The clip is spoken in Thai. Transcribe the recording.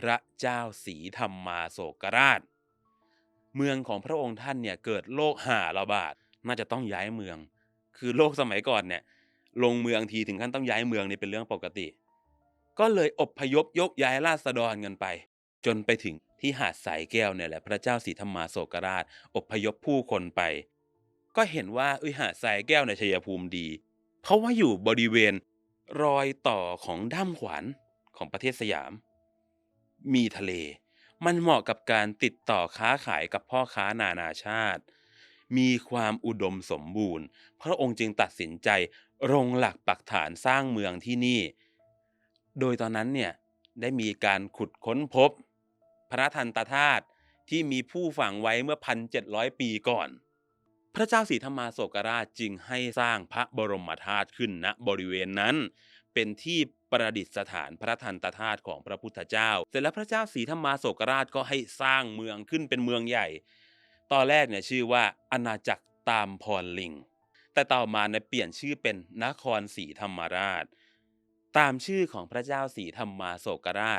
พระเจ้าสีธรรมาโศกราช เมืองของพระองค์ท่านเนี่ยเกิดโรคห่าระบาดน่าจะต้องย้ายเมือง คือโลกสมัยก่อนเนี่ยลงเมืองทีถึงขั้นต้องย้ายเมืองนี่เป็นเรื่องปกติ ก็เลยอบพยพยกย้ายราษฎรกันไป จนไปถึงที่หาดสายแก้วเนี่ยแหละพระเจ้าสีธรรมาโศกราช อบพยพผู้คนไป ก็เห็นว่าเอ้ยหาดสายแก้วในชัยภูมิดี เพราะว่าอยู่บริเวณรอยต่อของด้ามขวานของประเทศสยาม มีทะเล มันเหมาะกับการติดต่อค้าขายกับพ่อค้านานาชาติ มีความอุดมสมบูรณ์ พระองค์จึงตัดสินใจลงหลักปักฐานสร้างเมืองที่นี่ โดยตอนนั้นเนี่ยได้มีการขุดค้นพบ พระทันตธาตุที่มีผู้ฝังไว้เมื่อพันเจ็ดร้อยปีก่อน พระเจ้าสีธรรมาโศกราชจึงให้สร้างพระบรมธาตุขึ้นณบริเวณนั้น เป็นที่ประดิษฐานพระทันตธาตุของพระพุทธเจ้า เสร็จแล้วพระเจ้าสีธรรมาโศกราชก็ให้สร้างเมืองขึ้นเป็นเมืองใหญ่ ตอนแรกเนี่ยชื่อว่าอาณาจักรตามพรลิง แต่ต่อมาเนี่ยเปลี่ยนชื่อเป็นนครศรีธรรมราช ตามชื่อของพระเจ้าสีธรรมาโศกราช